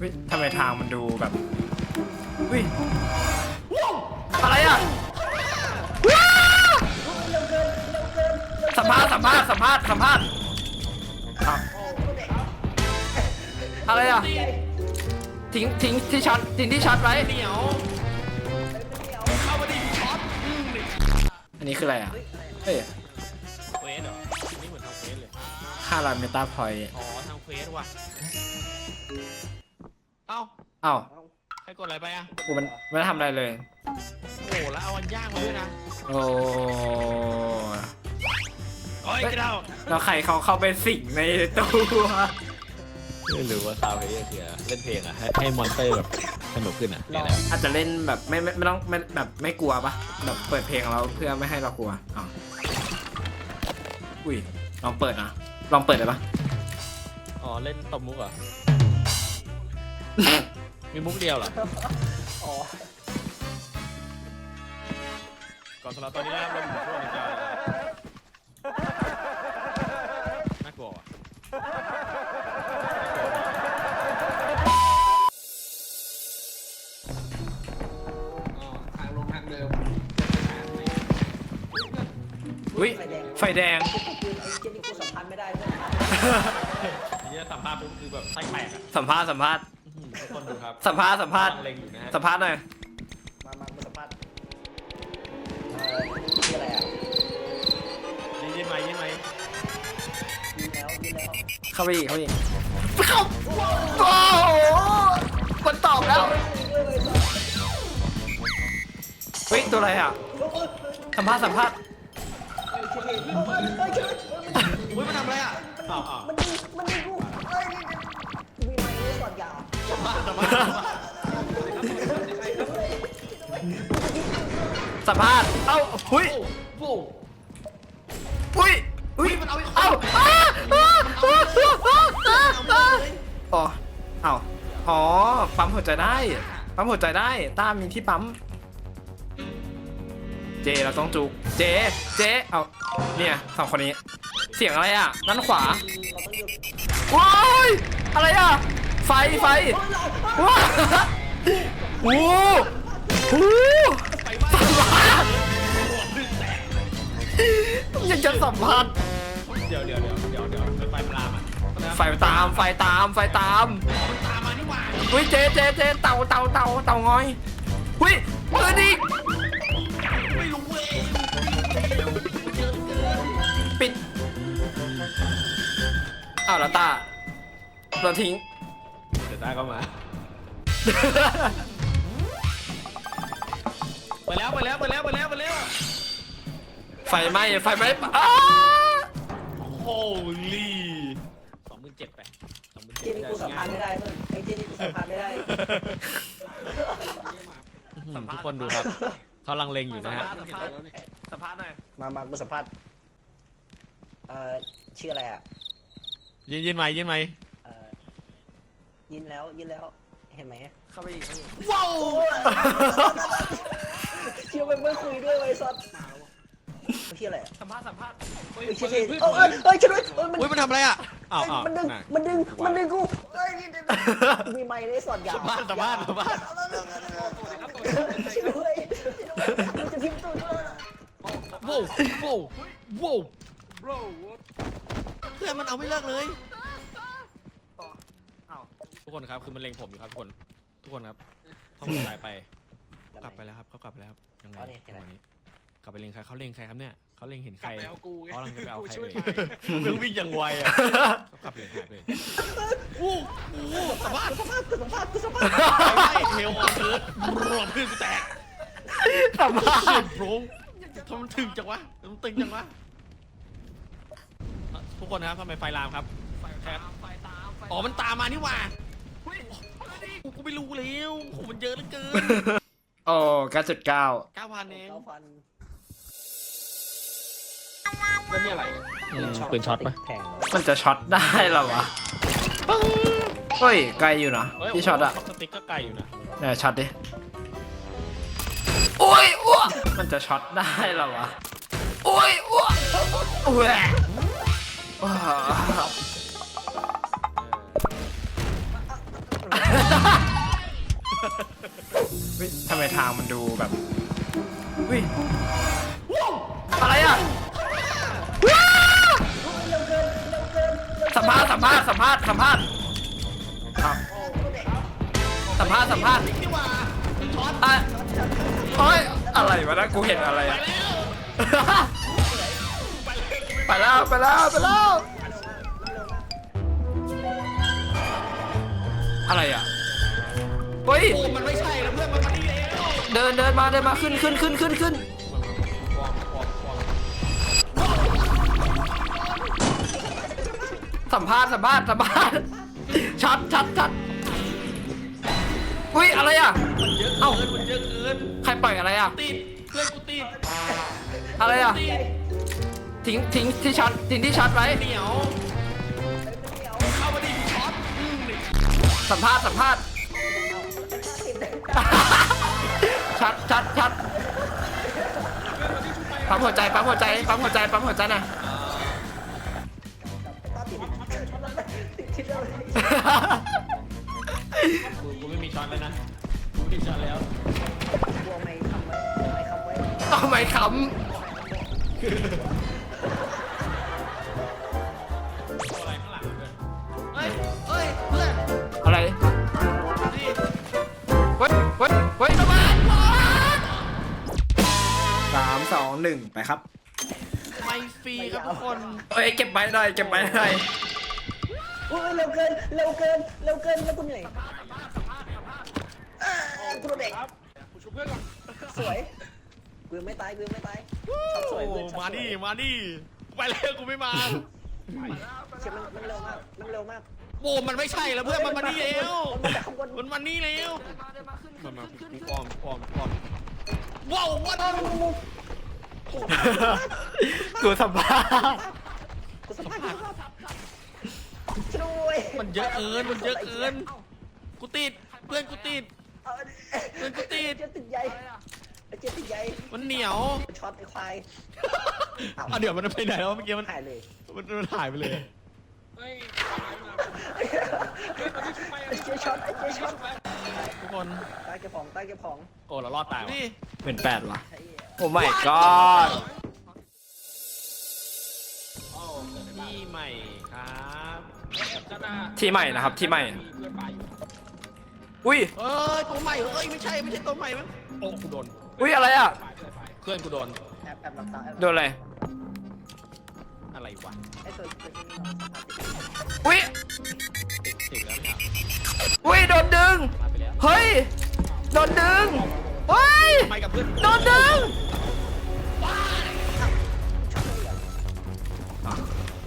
เฮ้ยทำไมทางมันดูแบบเฮ้ยอะไรอะว้าวสัมภาษณ์สัมภาษณ์สัมภาษณ์สัมภาษณ์อ้าวอะไรอะทิ้งทิ้งที่ช็อตทิ้งที่ช็อตไว้เหนียวเข้ามาดิช็อตอืมนี่อันนี้คืออะไรอะเฮ้ยเควสเหรอนี่เหมือนทำเควสเลยค่ารันเมตาพอยต์อ๋อทำเควสว่ะ เอ้าเอ้าใครกดอะไรไปอะกูมันไม่ได้ทำอะไรเลย โอ้โหแล้วเอาอันย่างมาด้วยนะโอ้โอ้ยกระเดาแล้วใครเขาเข้าไปสิงในตัวไม่รู้ว่าซาวเพลย์คือเล่นเพลงอะให้ให้มอนเตอร์แบบสนุกขึ้นอะนี่แหละอาจจะเล่นแบบไม่ไม่ไม่ต้องไม่แบบไม่กลัวปะแบบเปิดเพลงแล้วเพื่อไม่ให้เรากลัวอ๋ออุ้ยลองเปิดนะลองเปิดได้ปะอ๋อเล่นตบมุกเหรอ มีมุกเดียวเหรอก่อนสำหรับตอนนี้นะครับเราอยู่ในช่วงในการน่ากลัวว่ะทางลงทางเดิมอุ้ยไฟแดงไอ้เจนี่กูสัมพันธ์ไม่ได้เพื่อนทีนี้สัมภาษณ์ปุ๊บคือแบบไส้แตกอะสัมภาษณ์สัมภาษณ์อื้อหือทุก คนดูครับสัมภาษณ์สัมภาษณ์กำลังเล็งอยู่นะฮะสัมภาษณ์หน่อยมามากูสัมภาษณ์เอ่อชื่ออะไรอะยินยินไหมยินไหมยินแล้วยินแล้วเข้าไปอีกเข้าไปอีกเข้าโอ้โหมันตอบแล้วเฮ้ยตัวอะไรอะสัมภาษณ์สัมภาษณ์อุ้ยมันทำอะไรอะอ้าวอ้าวมันดีมันดี สัมภาษณ์สัมภาษณ์สัมภาษณ์เอ้าหุ้ยโว้วอุ้ยอุ้ยมันเอาไปเอ้าอ้าอ้าอ้าอ้าอ้าอ้าอ๋อเอ้าอ๋อ ปั๊มหัวใจได้ ปั๊มหัวใจได้ ต้ามีที่ปั๊ม เจ เราต้องจุก เจ เจ เอ้าเนี่ยสองคนนี้ เสียงอะไรอะ นั่นขวาว้ายอะไรอะ ไฟไฟว้าวโอ้โหสัมภาษณ์ยังจะสัมภาษณ์เดี๋ยวเดี๋ยวเดี๋ยวเดี๋ยวเดี๋ยวไฟมันลามอะไฟตามไฟตามไฟตามมันตามมานี่หว่าเฮ้ยเจเจเจเต่าเต่าเต่าเต่างอยเฮ้ยเปิดอีกไม่รู้เว้ยปิดอ้าวแล้วตาเราทิ้งเดี๋ยว ต้าก็มา ไปแล้วไปแล้วไปแล้วไปแล้วไปแล้ว ไฟไหม้ไฟไหม้อ้าโฮลี่สองหมื่นเจ็ดไปสองหมื่นเจเจ็ดนี่กูสัมพันธ์ไม่ได้เพื่อนไอ้เจนี่กูสัมพันธ์ไม่ได้ทุกคนดูครับเขาลังเลงอยู่นะฮะสัมภาษณ์หน่อยมามากูสัมภาษณ์เอ่อชื่ออะไรอะยินยินไหมยินไหมเอ่อ ยินแล้วยินแล้วเห็นไหมเข้าไปอีกเข้าไปอีกว้าวเชื่อไปเมื่อคุยด้วยไอ้สัสชื่ออะไรอะสัมภาษณ์สัมภาษณ์เอ้ยชื่อเท่เอ้ยเอ้ยช่วยด้วยเอ้ยมันอุ้ยมันทำอะไรอะอ้าวอ้าวมันดึงน่ะมันดึงมันดึงกูเอ้ยมีไม้ในสอดยาวสัมภาษณ์สัมภาษณ์สัมภาษณ์ ช่วยด้วยมันจะพิมพ์ตัวด้วยโว้วโว้วโว้วเพื่อนมันเอาไม่เลิกเลยอ้าวทุ กคนครับคือมันเล็งผมอยู่ครับทุกคน ทุกคนครับเขาหายไป กลับไปแล้วครับเขากลับไปแล้วครับยังไงจังหวะนี้กลับไปเล็งใครเขาเล็งใครครับเนี่ยเขาเล็งเห็นใครไปเอากูไงเขากำลังจะไปเอาใครช่วยเลยเรื่องวิ่งอย่างไวอะเขากลับเลยหายไปเลยอู้อู้สภาพสัมภาษณ์สัมภาษณ์สัมภาษณ์ไฟไหม้เทลออนเทิร์ดรวมขึ้นกูแตกสัมภาเสียษงณ์โพรงทำไมมันถึงจังวะมันตึงจังวะทุกคนครับทำไมไฟลามครับครับไฟตามไฟอ๋อมันตามมานี่หว่าเฮ้ย กูก็ไม่รู้แล้วโอ้โหมันเยอะเหลือเกินโอ้เก้าจุดเก้าเก้าพันเองเขาฟันแล้วนี่อะไรอืมปืนช็อตปะแพงมันจะช็อตได้เหรอวะเฮ้ยไกลอยู่นะเฮ้ยที่ช็อตอะสติ๊กก็ไกลอยู่นะเนี่ยช็อตดิโอ้ยอ้วกมันจะช็อตได้เหรอวะโอ้ยอ้วกโอ้ยว้า เฮ้ยทำไมทางมันดูแบบเฮ้ยอะไรอะสัมภาษณ์สัมภาษณ์สัมภาษณ์สัมภาษณ์อ้าวสัมภาษณ์สัมภาษณ์อะโอ้ยอะไรวะนะกูเห็นอะไรอะ ไปแล้วไปแล้วไปแล้วอะไรอะ ฮ้ยโอ้มันไม่ใช่แล้วเพื่อนมันมาดีแล้วเดินเดินมาเดินมาขึ้นขึ้นขึ้นขึ้นขึ้นสัมภาษณ์สัมภาษณ์สัมภาษณ์ชัดชัดชัดอุ้ยอะไรอะเยอะเอ้า เกินมันเยอะเกินใครปล่อยอะไรอะ ติดเพื่อนกูติดอะไรอะ ติดทิ้งทิ้งที่ชัดทิ้งที่ชัดไว้เหนียวเข้ามาดิช็อตอืมนี่สัมภาษณ์สัมภาษณ์ ชัดชัดชัดปั๊มหัวใจปั๊มหัวใจปั๊มหัวใจปั๊มหัวใจหน่อยกูกูไม่มีช็อตแล้วนะกูไม่มีช็อตแล้วกลัวไม่คำไว้ไม่คำไว้เอ หนึ่งไปครับไม่ฟรีครับทุกคนเอ้ยเก็บไว้หน่อยเก็บไว้หน่อยโอ้ยเร็วเกินเร็วเกินเร็วเกินแล้วกูเหนื่อยอ่ากูโดนเด็กกูชุบเพื่อนก่อนสวยกูยังไม่ตายกูยังไม่ตายช็อตสวยเพื่อนช็อตมาสวยดิมาดิไปแล้วกูไม่มาเชี่ยมันมันเร็วมากมันเร็วมากโอ้มันไม่ใช่แล้วเพื่อนมันมานี่แล้วมันมาจากข้างบนมันมานี่แล้วมันมากูปลอมปลอมปลอมว้าววัน กูสัมภาษณ์กูสัมผัสช่วยมันเยอะเกินมันเยอะเกินกูติดเพื่อนกูติด เอาดิเพื่อนกูติด เจ๊ติดใหญ่เจ๊ติดใหญ่มันเหนียวช็อตไอ้ควายอะเดี๋ยวมันไปไหนแล้วเมื่อกี้มันหายเลยมันมันหายไปเลยไอ้เจ๊ช็อตไอ้เจ๊ช็อตทุกคนใต้เก็บของใต้เก็บของโอ้เรารอดตายนี่เป็นแปดวะ ไอ้เหี้ยโอ้ my god ที่ใหม่ครับที่ใหม่นะครับที่ใหม่ อุ้ยเอ้ยตัวใหม่เอ้ยไม่ใช่ไม่ใช่ตัวใหม่มั้งโอ้กูโดนอุ้ยอะไรอะเพื่อนกูโดนแอบแอบหลับตาแอบโดนอะไรอะไรวะไอ้ตัวตัวที่นี่เราสามารถติดอุ้ยติดติดแล้วเนี่ยอุ้ยโดนดึง มาไปแล้วเฮ้ยโดนดึง เฮ้ยไปกับเพื่อนโดนดึง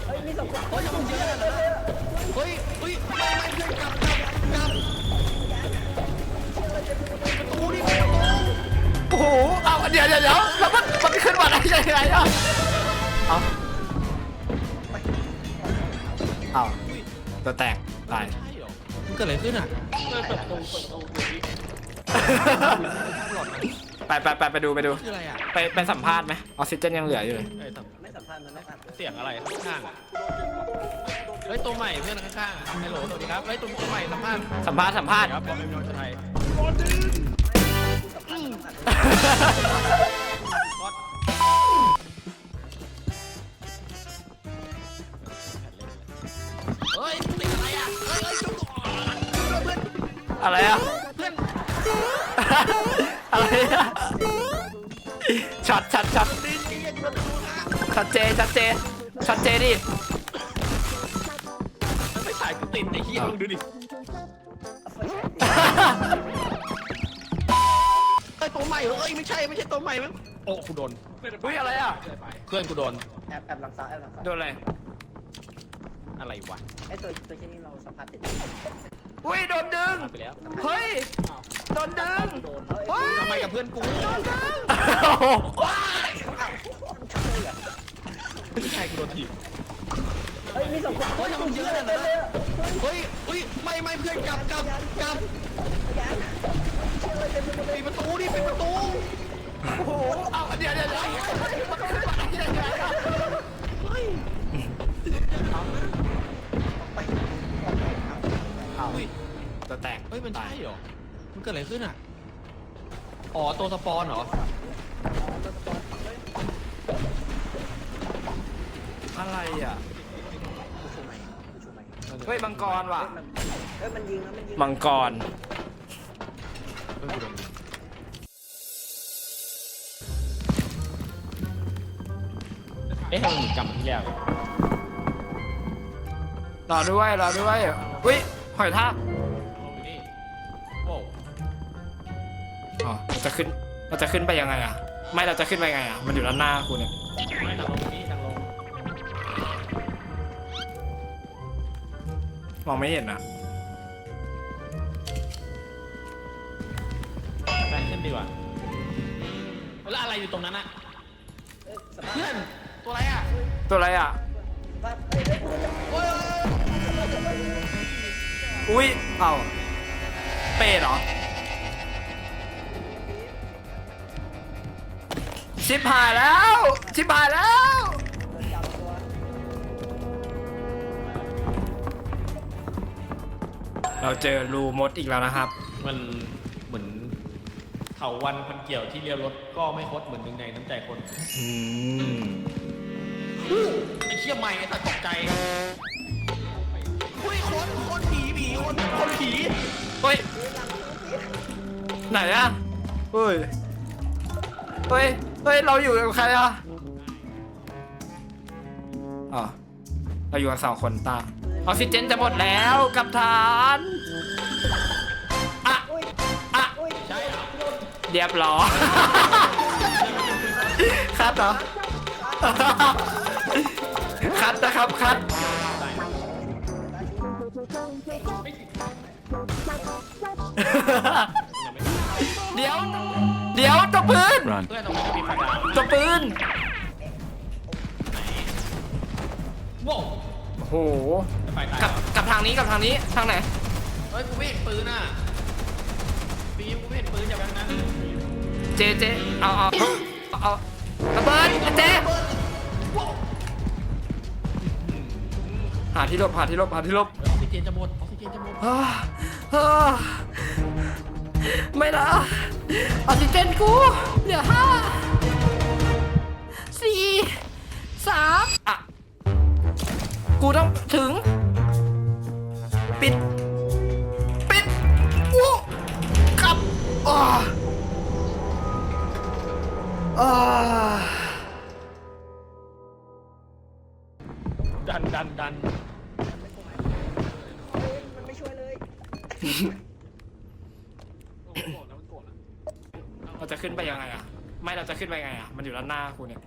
เฮ้ยมีสองคนเฮ้ยมันเยอะเลยนะเฮ้ยเฮ้ยไม่ไม่เพื่อนกลับกลับกลับประตูนี่ประตูโอ้โหเอาเดี๋ยวเดี๋ยวเดี๋ยวแล้วมันมันขึ้นมาได้ยังไงอะเอาเอาตัวแตกตายใช่เหรอมันเกิดอะไรขึ้นอะเปิดประตูเปิดประตูหลอดนะ ไปไปไปไปดูไปดู คืออะไรอะไปไปสัมภาษณ์ไหมออกซิเจนยังเหลืออยู่เลยเอ้ยแต่ไม่สัมพันธ์มันไม่สัมพันธ์เสียงอะไรข้างๆอะเฮ้ยตัวใหม่เพื่อนข้างๆอะฮัลโหลสวัสดีครับเฮ้ยตัวตัวใหม่สัมภาษณ์สัมภาษณ์สัมภาษณ์ ครับบอกเป็นน้องชาวไทยสัมพันธ์สัมพันธ์คอสเฮ้ยติดอะไรอะเฮ้ยเฮ้ยจุกเพื่อนอะไรอะ เพื่อนอะไรอะ ช็อตช็อตช็อตตีนเกียร์ประตูนะชัดเจนชัดเจนชัดเจนดิไม่ถ่ายกูติดไอ้เหี้ยมึงดูดิเฮ้ยตัวใหม่เหรอเอ้ยไม่ใช่ไม่ใช่ตัวใหม่มั้งโอ้กูโดนอุ้ยอะไรอะ เพื่อนกูโดนแอบแอบหลังตาแอบหลังตาโดนอะไรอะไรวะไอ้ตัวตัวที่นี่เราสัมผัสติด อุ้ยโดนดึงมาไปแล้วเฮ้ย โดนดึงเฮ้ย ทำไมกับเพื่อนกูโอ้โหไม่ใช่กูโดนถีบเฮ้ยมีสองคนเฮ้ยมันเยอะเลยนะเฮ้ยเฮ้ยไม่ไม่เพื่อนกลับกลับกลับปิดประตูดิปิดประตู โอ้โหเอาเดี๋ยวเดี๋ยวเดี๋ยว เอาอุ้ยตัวแตกฮ้ยมันใช่เหรอ มันเกิดอะไรขึ้นอะ อ๋อตัวสปอนเหรออะไรอะกูชูไหมกูชูไหมเฮ้ยมังกรว่ะเฮ้ยมันยิงแล้วมันยิง มังกรเฮ้ยกูโดนเอ๊ะทำไมเหมือนจำที่แล้ว รอด้วยรอด้วยอุ้ยหอยทาก ขึ้น เราจะขึ้นไปยังไงอะ ไม่เราจะขึ้นไปยังไงอะ มันอยู่ด้านหน้าคุณเนี่ยไม่ทางลงนี่ทางลงมองไม่เห็นอะแฟนขึ้นดีกว่าแล้วอะไรอยู่ตรงนั้นอะเอ้ยสภาพเพื่อนตัวอะไรอะตัวอะไรอะบ้านเอ้ยเอ้ยกูจะโอ้ยอุ้ย เอ้าเป้เหรอ ชิบหายแล้ว ชิบหายแล้วโดนจับตัวเราเจอรูมดอีกแล้วนะครับ มันเหมือนเถาวันพันเกี่ยวที่เลี้ยวรถก็ไม่คดเหมือนหนึ่งในน้ำใจคนอืมไอ้เชี่ยใหม่ไอ้ตัดตกใจอุ้ยคนคนผีผีคนคนผีเฮ้ย ไหนอะเฮ้ย เฮ้ย เฮ้ยเราอยู่กับใครอะอ๋อเราอยู่กันสองคนตาออกซิเจนจะหมดแล้วกับฐานอะอุ้ยอะอุ้ยใช่เหรอเรียบร้อยคัดเหรอคัดนะครับคัดเดี๋ยวเดี๋ยวตัวปืนเพื่อนตรงนี้ก็มีไฟดาวตัวปืน โว้วโอ้โห ไฟตายกับกับทางนี้กับทางนี้ทางไหน เฮ้ยกูไม่เห็นปืนอะปีมกูไม่เห็นปืนอย่าแบบนั้นเจเจเอาเอาเอาระเบิดเจหาที่หลบหาที่หลบหาที่หลบ ออกซิเจนจะหมดออกซิเจนจะหมด อ่าอ่าไม่นะ ออกซิเจนกู เหลือห้าสี่สามอะ กูต้องถึง ปิด ปิดอู้กลับอ่าอ่าดันดันดันเฮ้ยมันไม่ช่วยเลย เราจะ ขึ้นไปยังไงอะไม่เราจะขึ้นไปยังไงอะมันอยู่ด้านหน้าคุณเนี่ย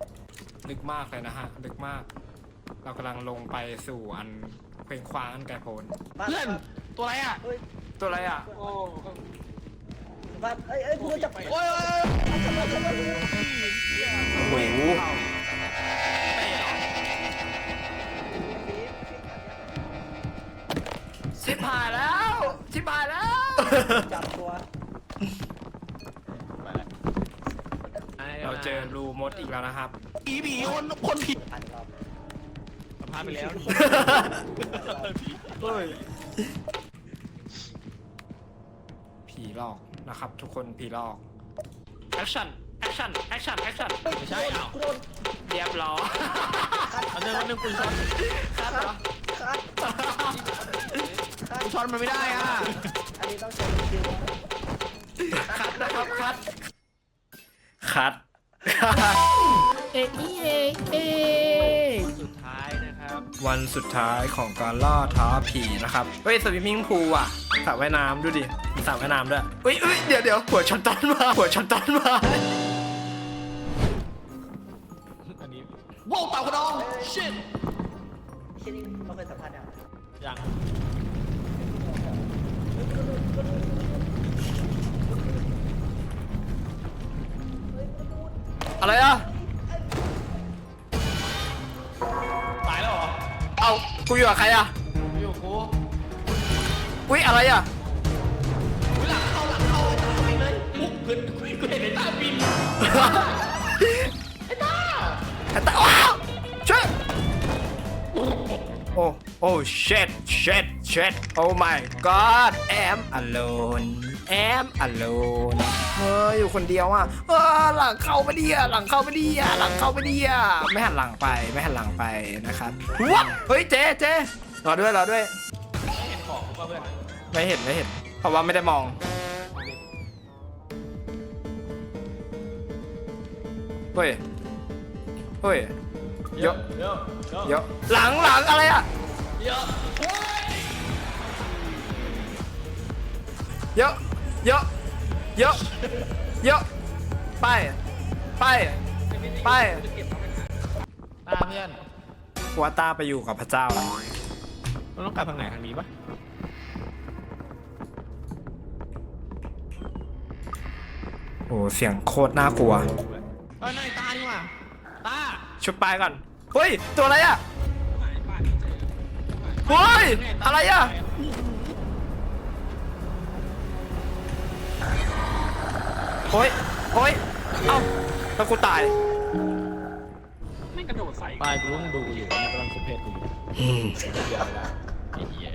ลึกมากเลยนะฮะลึกมาก เรากำลังลงไปสู่อันเพลงคว้างอันไกลโพ้นบ้านเพื่อนตัวอะไรอะเฮ้ยตัวอะไรอะบ้านเอ้ยเอ้ยกูโดนจับโอ้ยโอ้ยโอ้ยโอ้โหชิบหายแล้วชิบหายแล้วจับตัว เราเจอรูม ดอีกแล้วนะครับ ผีผีคนคนผีผ่านอีกรอบสัมภาษณ์ไปแล้วเฮ้ยผีหลอกนะครับ ทุกคนผีหลอก แอคชั่น แอคชั่น แอคชั่น แอคชั่น ไม่ใช่เหรอกูโดนเรียบร้อยอันนึงอันนึงปืนช็อตครับเหรอคัดคัดกูช็อตมันไม่ได้อะ อันนี้ต้องใช้คิวคัดนะครับคัดคัด เอะอีเอเอสุดท้ายนะครับ วันสุดท้ายของการล่าท้าผีนะครับ เฮ้ยสวิมมิ่งพูลอะสระว่ายน้ำดูดิมีสระว่ายน้ำด้วยเฮ้ยเฮ้ยเดี๋ยวเดี๋ยวหัวชนต้นมาหัวชนต้นมาอันนี้ว้าวเต่ากระดอง shit ชิ้นนี้เราเคยสัมภาษณ์ยังยัง อะไรอะตายแล้วเหรอเอากูอยู่กับใครอะไม่อยู่กูอุ้ยอะไรอะอุ๊ยหลังเข้าหลังเข้าไอ้ตาไปเลยปุ๊บเพื่อนกูเห็นไอ้ตาบินไอ้ตาว้าวช่วยโอ้โอ้ shit shit เช็ด oh my god am alone am alone เฮ้ยอยู่คนเดียวอะเออหลังเข้าไปดีอะหลังเข้าไปดีอะหลังเข้าไปดีอะไม่หันหลังไปไม่หันหลังไปนะครับว้าเฮ้ยเจ๊เจ๊รอด้วยรอด้วยไม่เห็นไม่เห็น เพราะว่าไม่ได้มองเฮ้ยเฮ้ยเยอะเยอะเยอะเยอะหลังหลังอะไรอะเยอะเยอะ เยอะ เยอะ เยอะ ไป ไป ไป ตาเพื่อนกูว่าตาไปอยู่กับพระเจ้าแล้วเราต้องกลับทางไหนทางนี้ปะโอ้เสียงโคตรน่ากลัว เออนั่นไอ้ตานี่หว่าตาชุบปลายก่อน เฮ้ย ตัวอะไรอะ เฮ้ย อะไรอะ โอ้ยโอ้ยเอ้าแล้วกูตายไม่กระโดดใส่ตายกูต้องดูอยู่มันกำลังสมเพศกูอยู่เดี๋ยวละไอ้เหี้ย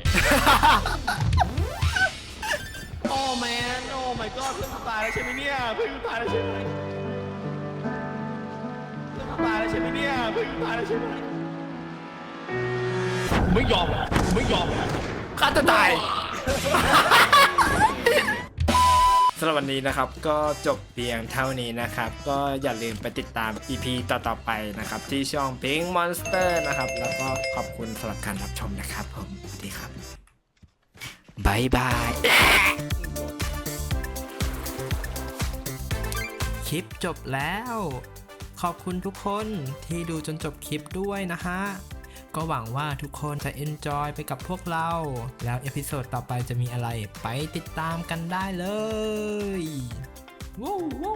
โอ้แมนโอ้ my god เพื่อนกูตายแล้วใช่ไหมเนี่ยเพื่อนกูตายแล้วใช่ไหมเพื่อนกูตายแล้วใช่ไหมเนี่ยเพื่อนกูตายแล้วใช่ไหมกูไม่ยอมอะกูไม่ยอมอะฆ่าตัวตาย สำหรับวันนี้นะครับก็จบเพียงเท่านี้นะครับ ก็อย่าลืมไปติดตาม EP ต่อๆไปนะครับ ที่ช่อง Pink Monster นะครับ แล้วก็ขอบคุณสำหรับการรับชมนะครับผมสวัสดีครับบายบายคลิปจบแล้ว ขอบคุณทุกคนที่ดูจนจบคลิปด้วยนะฮะ ก็หวังว่าทุกคนจะเอนจอยไปกับพวกเรา แล้วเอพิโซดต่อไปจะมีอะไรไปติดตามกันได้เลยว้วว้